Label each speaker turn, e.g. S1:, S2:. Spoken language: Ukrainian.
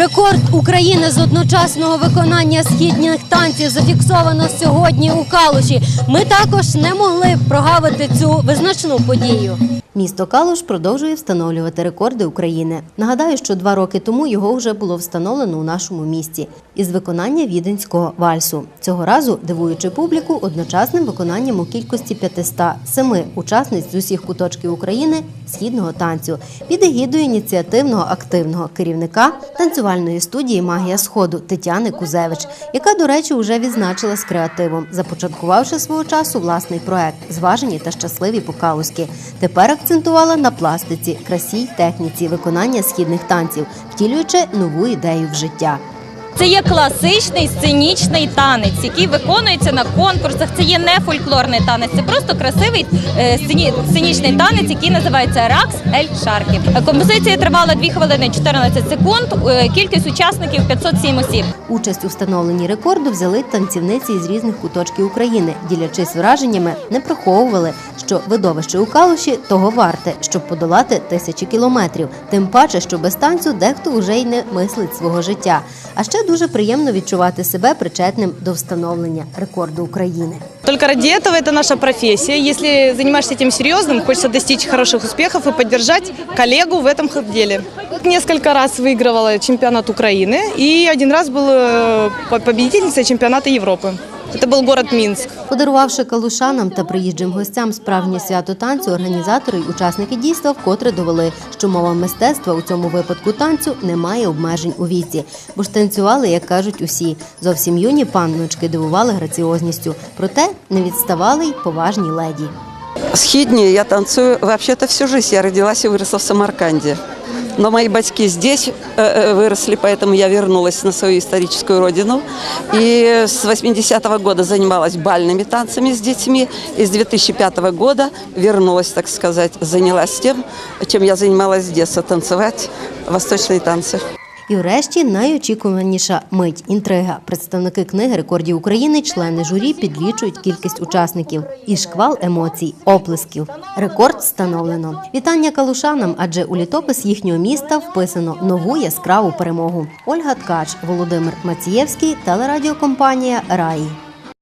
S1: Рекорд України з одночасного виконання східних танців зафіксовано сьогодні у Калуші. Ми також не могли прогавити цю визначну подію. Місто Калуш продовжує встановлювати рекорди України. Нагадаю, що два роки тому його вже було встановлено у нашому місті із виконання віденського вальсу. Цього разу дивуючи публіку одночасним виконанням у кількості 507 учасниць з усіх куточків України східного танцю під егідою ініціативного активного керівника танцювальної студії Магія Сходу Тетяни Кузевич, яка, до речі, вже відзначилась креативом, започаткувавши свого часу власний проект Зважені та щасливі покалузьки. Тепер акцентувала на пластиці, красі й техніці виконання східних танців, втілюючи нову ідею в життя.
S2: Це є класичний сценічний танець, який виконується на конкурсах. Це є не фольклорний танець, це просто красивий е, сценічний танець, який називається Ракс Ель Шаркі. Е, Композиція тривала 2 хвилини 14 секунд. Е, Кількість учасників 507 осіб.
S1: Участь у встановленні рекорду взяли танцівниці із різних куточків України. Ділячись враженнями, не приховували, що видовище у калуші того варте, щоб подолати тисячі кілометрів. Тим паче, що без танцю дехто вже й не мислить свого життя. А ще дуже приємно відчувати себе причетним до встановлення рекорду України.
S3: Только ради этого это наша профессия. Если занимаешься этим серьезным, хочется достичь хороших успехов и поддержать коллегу в этом деле. Несколько раз выигрывала чемпионат Украины и один раз была победительницей чемпионата Европы. Это был город Минск.
S1: Подарувавши калушанам та приїжджим гостям справжнє свято танцю, організатори й учасники дійства вкотре довели, що мова мистецтва у цьому випадку танцю не має обмежень у віці, бо ж танцювали, як кажуть усі. Зовсім юні панночки дивували граціозністю, проте не відставали й поважні леді.
S4: Схидни я танцую вообще-то всю жизнь. Я родилась и выросла в Самарканде. Но мои батьки здесь э, э, выросли, поэтому я вернулась на свою историческую родину. И с 80-го года занималась бальными танцами с детьми. И с 2005 года вернулась, так сказать, занялась тем, чем я занималась с детства, танцевать восточные танцы.
S1: І врешті найочікуваніша мить інтрига. Представники книги рекордів України, члени журі підлічують кількість учасників і шквал емоцій, оплесків. Рекорд встановлено. Вітання калушанам, адже у літопис їхнього міста вписано нову яскраву перемогу. Ольга Ткач, Володимир Мацієвський, телерадіокомпанія Раї.